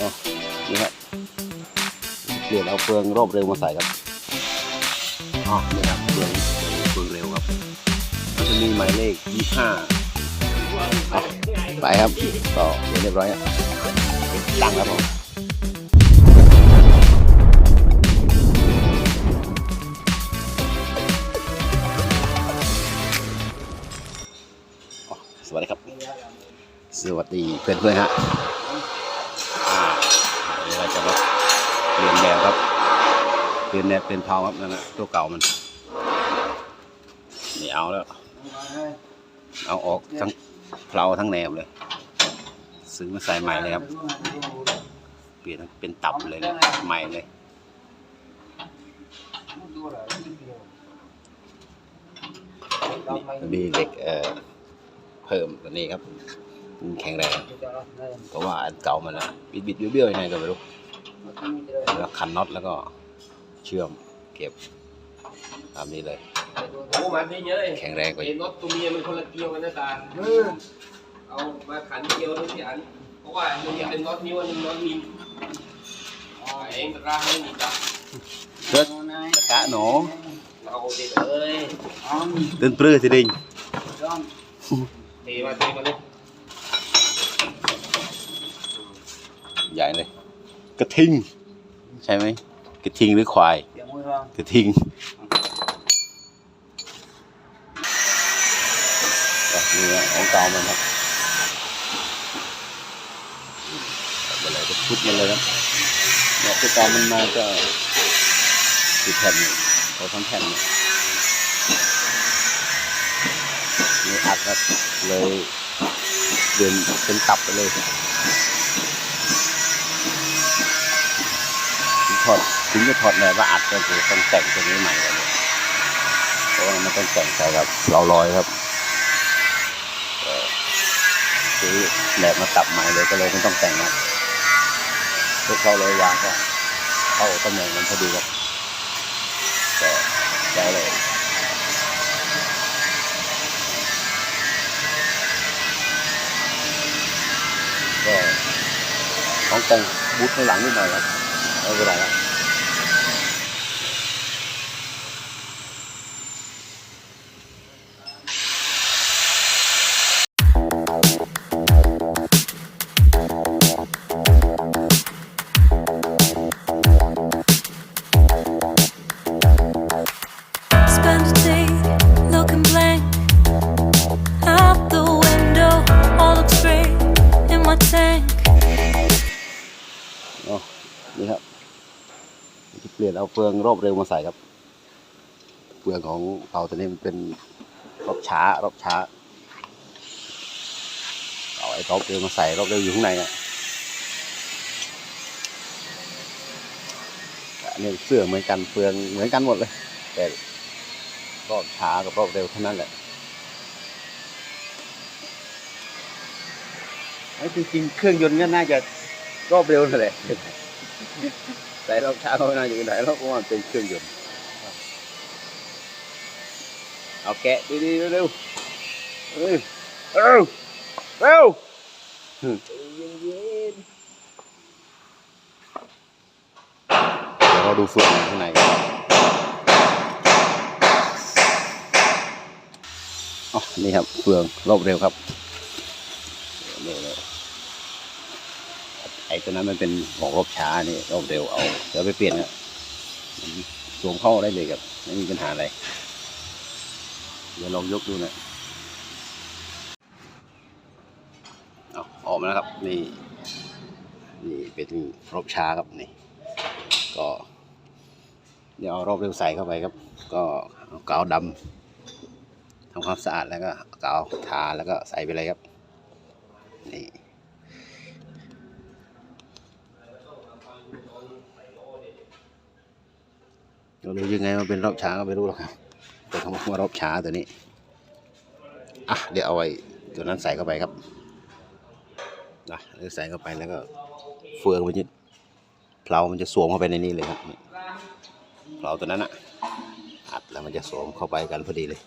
อ๋อนี่ครับเปลี่ยนเอาเฟืองรอบเร็วมาใส่ครับอ๋อนี่ครับเฟืองเฟืองเร็วครับมันจะมีหมายเลขยี่ห้าไปครับต่อเรียบร้อยครับตั้งครับผมอ๋อสวัสดีครับ สวัสดีเพื่อนเพื่อนๆฮะ เปลี่ยนแนวเป็นเพาครับนั่นแหละตัวเก่ามันนี่เอาแล้ว เอาออกทั้งเพลาทั้งแนวเลย ซื้อมาใส่ใหม่เลยครับ เปลี่ยนเป็นตับเลยนะใหม่เลยนี่มีเหล็กเอ่อเพิ่มตัวนี้ครับแข็งแรงเพราะว่าอันเก่ามันอะบิดบิดๆเบี้ยวๆยังไงก็ไม่รู้แล้วขันน็อตแล้วก็ เชื่อมเก็บตามนี้เลย โอ้มันไม่เยอะเลยแข็งแรงกว่าเห็นรถตัวเมียมันคนละเกลียวกันหน้าตาเอามาขันเกลียวทุกอย่างเพราะว่ามันจะเป็นรถนิ้วอันหนึงรถมิลอ๋อเองร่างไม่มีตับเชิดตะกะหนูเราเด็กเอ้ยเดินปลื้อสิดิงเทมาเทมาเลยใหญ่เลยกระทิงใช่ไหม กระทิงหรือควาย กระทิงอะนี่ฮะของเก่ามันครับอาไปเลยก็ชุดมันเลยครับเนี่ยที่เก่ามันมาก็สิบแผ่นเขาทั้งแผ่นเนี่ยนี่อัดครับเลยเดินเป็นตับไปเลยถึงถอด ถึงจะถอดแนวว่าอัดก็คือต้องแต่งตัวนี้ใหม่เลยเพราะว่ามันต้องแต่งใส่กับเราลอยครับซื้อแบบมาตับใหม่เลยก็เลยไม่ต้องแต่งนะพวกเขาเลยวางก็เข้าตำแหน่งมันพอดีครับก็ใช้เลยก็ของต่งบูทข้างหลังนิดหน่อยครับไม่เป็นไรครับ เปลี่ยนเอาเฟืองรอบเร็วมาใส่ครับ เฟืองของเตาตัวนี้มันเป็นรอบช้ารอบช้า เอาไอ้รอบเร็วมาใส่รอบเร็วอยู่ข้างในอะอันนี้เสื้อเหมือนกันเฟืองเหมือนกันหมดเลย แต่รอบช้ากับรอบเร็วเท่านั้นแหละไอ้จริงๆเครื่องยนต์ก็น่าจะรอบเร็วนั่นแหละ ใส่รอบช้าก็ไม่น่าจะเป็นไรหรอกเพราะว่ามันเป็นเครื่องยนต์เอาแกะดีๆเร็วๆเอ้ยเร็วเร็วเดี๋ยวเราดูเฟืองข้างในกันอ๋อนี่ครับเฟืองรอบเร็วครับนี่เลยไอ้ตัวนั้นมันเป็นของรอบช้านี่รอบเร็วเอาเดี๋ยวไปเปลี่ยนนะสวมเข้าได้เลยครับไม่มีปัญหาอะไร เดี๋ยวลองยกดูนะเอาออกมาแล้วครับนี่นี่เป็นรอบช้าครับนี่ ก็ เดี๋ยวเอารอบเร็วใส่เข้าไปครับ ก็เอากาวดำทำความสะอาดแล้วก็กาวทาแล้วก็ใส่ไปเลยครับนี่ เรารู้ยังไงมันเป็นรอบช้าก็ไม่รู้หรอกครับ แต่คำว่ารอบช้าตัวนี้ อะเดี๋ยวเอาไว้ตัวนั้นใส่เข้าไปครับนะใส่เข้าไปแล้วก็เฟืองมันจะเพลามันจะสวมเข้าไปในนี้เลยครับเพลาตัวนั้นอะอัดแล้วมันจะสวมเข้าไปกันพอดีเลย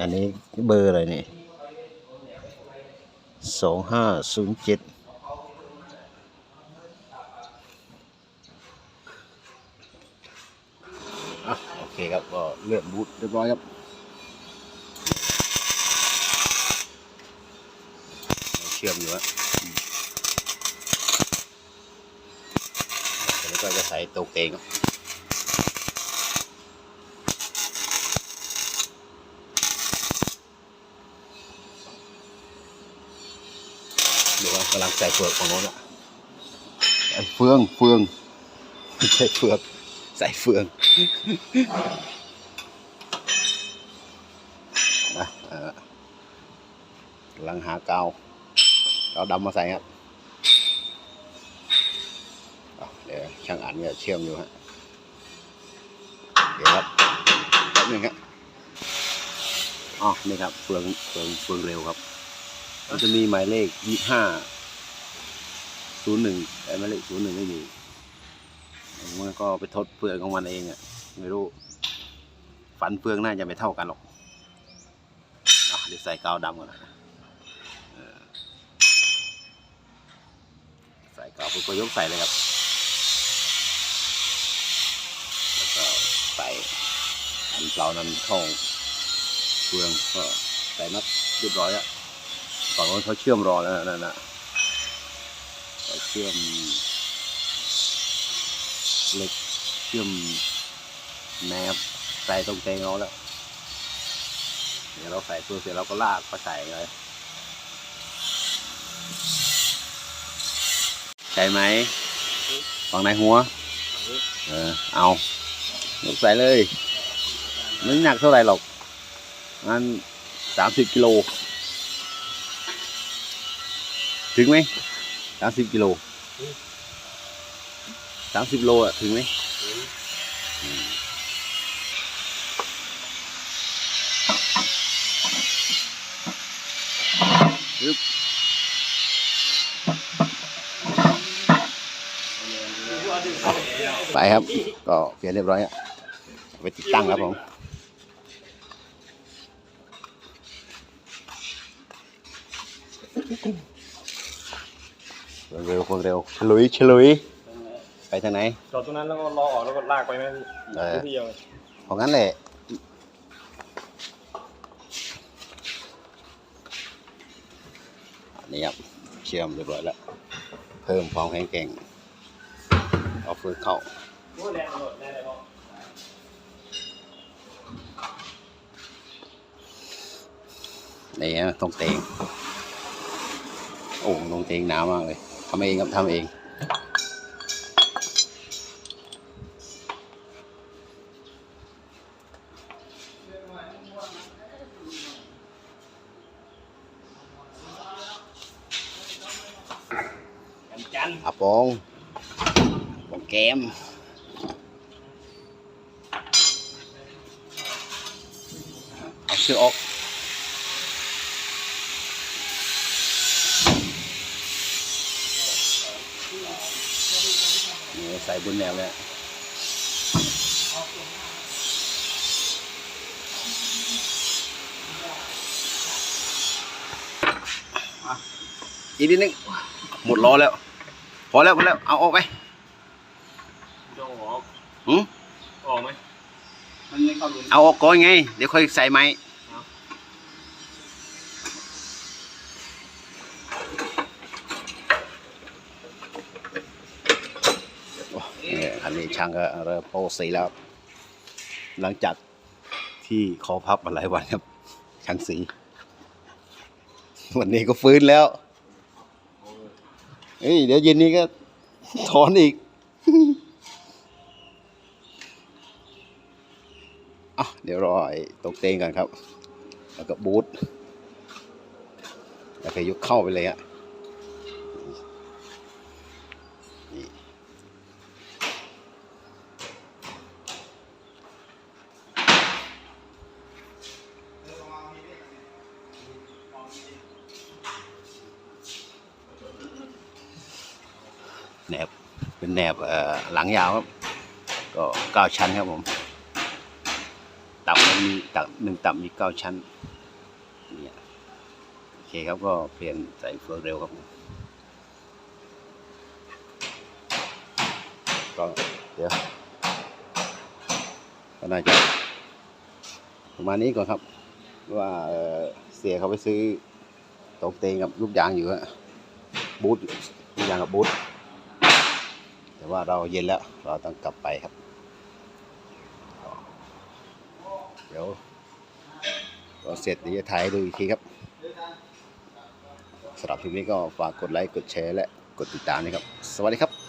อันนี้เบอร์อะไรนี่สองห้าศูนย์เจ็ด เเลือดบูดเรียบร้อยครับเชื่อมอยู่ฮะอืมแล้วก็จะใส่โตวเกงครับเดี๋ยวกำลังใส่เฟือกของโน้นละไอ้เฟืองเฟืองไม่ใช่เฟือก ใส่เฟืองนะเออกำลังหากาวกาวดำมาใส่ครับอะเดี๋ยวช่างอันเนี่ยเชื่อมอยู่ฮะเดี๋ยวครับแป๊บนึงครับอ๋อนี่ครับเฟืองเฟืองเฟืองเร็วครับมันจะมีหมายเลขยี่ห้าศูนย์หนึ่งแต่หมายเลขศูนย์หนึ่งไม่มี มันก็ไปทดเฟืองของมันเองอะไม่รู้ฟันเฟืองน่าจะไม่เท่ากันหรอกอะเดี๋ยวใส่กาวดำก่อนนะใส่กาวปุ๊บก็ยกใส่เลยครับ แล้วก็ใส่อันเปล่านั้นเข้าเฟืองก็ใส่นัดเรียบร้อยอะฝั่งโน้นเขาเชื่อมรอแล้วนะนั่นนะเขาเชื่อม เหล็กเชื่อมแนบใส่ตรงเตงเอาแล้ว เดี๋ยวเราใส่ตัวเสร็จเราก็ลากมาใส่เลยใช่ไหมฝั่งไหนหัว เออ เอายกใส่เลยไม่หนักเท่าไหร่หรอกงั้นสามสิบกิโล ถึงไหมสามสิบกิโล สามสิบโลอะถึงไหมปึ๊บไปครับ ก็เปลี่ยนเรียบร้อยอะเอาไปติดตั้งครับผมเร็วคนเร็วฉลุยฉลุย ไปทางไหน จอดตรงนั้นแล้วก็รอออกแล้วก็ลากไปไหมพี่เออพี่เดียวของนั้นแหละ อันนี้ครับ เชื่อมเรียบร้อยแล้ว เพิ่มความแข็งแกร่งเอาฟืนเข้าโอ้แรงหมดแรงเลยพ่อนี่ฮะตรงเตงโอ้ตรงเตงหนาวมากเลยทำเองครับทำเอง กันจันอปองปองแกมเอาเชือกออกนี่ใส่บนแนวเลยอะอะอีกนิดนึง หมดล้อแล้ว พอแล้วพอแล้ว เอาออกไปจะออกหืมออกไหมมันไม่เข้ารูเอาออกก่อนไง เดี๋ยวค่อยใส่ไม้โอ้เนี่ยอันนี้ช่างก็เริ่มโปรสีแล้ว หลังจากที่คอพับมาหลายวันครับช่างสี วันนี้ก็ฟื้นแล้ว เฮ้ยเดี๋ยวเย็นนี้ก็ถอนอีกอะเดี๋ยวรอไอ้ตกเตงกันครับ แล้วก็บูทแล้วก็ยกเข้าไปเลยฮะ แหนบเป็นแหนบหลังยาวครับ ก็เก้าชั้นครับผม ตับมันมีตับหนึ่งตับมีเก้าชั้นเนี่ยโอเคครับก็เปลี่ยนใส่เฟืองเร็วครับก็เดี๋ยวก็น่าจะประมาณนี้ก่อนครับ ว่าเอ่อเสียเขาไปซื้อตกเตงกับลูกยางอยู่ฮะบูทลูกยางกับบูท แต่ว่าเราเย็นแล้วเราต้องกลับไปครับ เดี๋ยวเราเสร็จเดี๋ยวจะถ่ายให้ดูอีกทีครับสำหรับคลิปนี้ก็ฝากกดไลค์ กดแชร์และกดติดตามนะครับ สวัสดีครับ